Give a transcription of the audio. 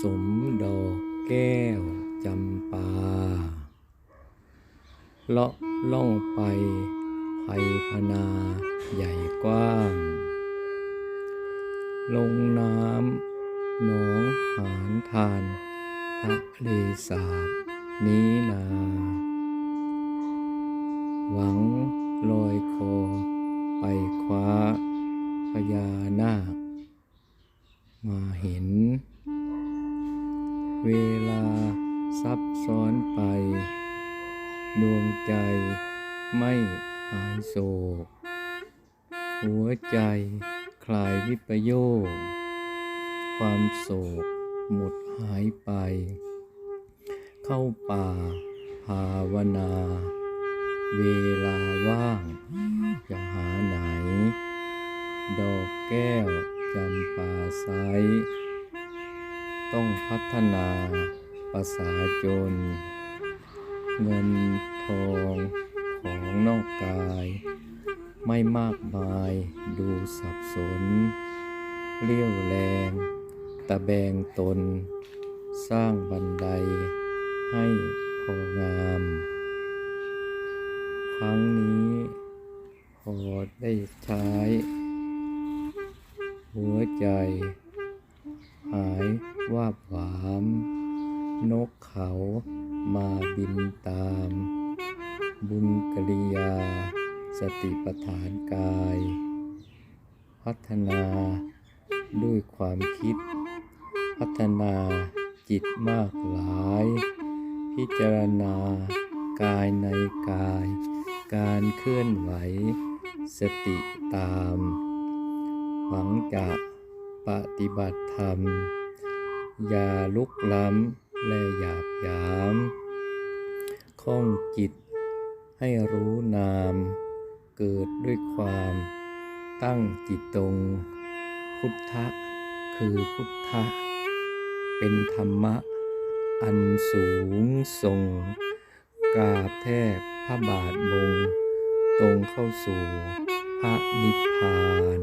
สมดอกแก้วจำปา เลาะล่องไปภัยพนาใหญ่กว้าง ลงน้ำหนองหานทานทะเลสาบนี้นา หวังลอยคอไปคว้าพญานาคมาเห็น เวลาซับซ้อนไป ดวงใจไม่หายโศก หัวใจคลายวิปโยค ความโศกหมดหายไป เข้าป่าภาวนา เวลาว่างจะหาไหน ดอกแก้วจำปาไซ ต้องพัฒนาภาษาจน เงินทองของนอกกาย ไม่มากมายดูสับสนเลี้ยวแรง ตะแบงตน สร้างบันไดให้พองาม ครั้งนี้พอได้ใช้ หัวใจ หาย วาบหวาม นกเขามาบินตาม บุญกริยา สติปัฏฐานกาย พัฒนาด้วยความคิด พัฒนาจิตมากหลาย พิจารณากายในกาย การเคลื่อนไหว สติตาม หวังจะปฏิบัติธรรม อย่าลุกล้ำและหยาบยามข้องจิตให้รู้นาม เกิดด้วยความตั้งจิตตรง พุทธะคือพุทธะ เป็นธรรมะ อันสูงส่ง กราบแทบพระบาทบง ตรงเข้าสู่พระนิพพาน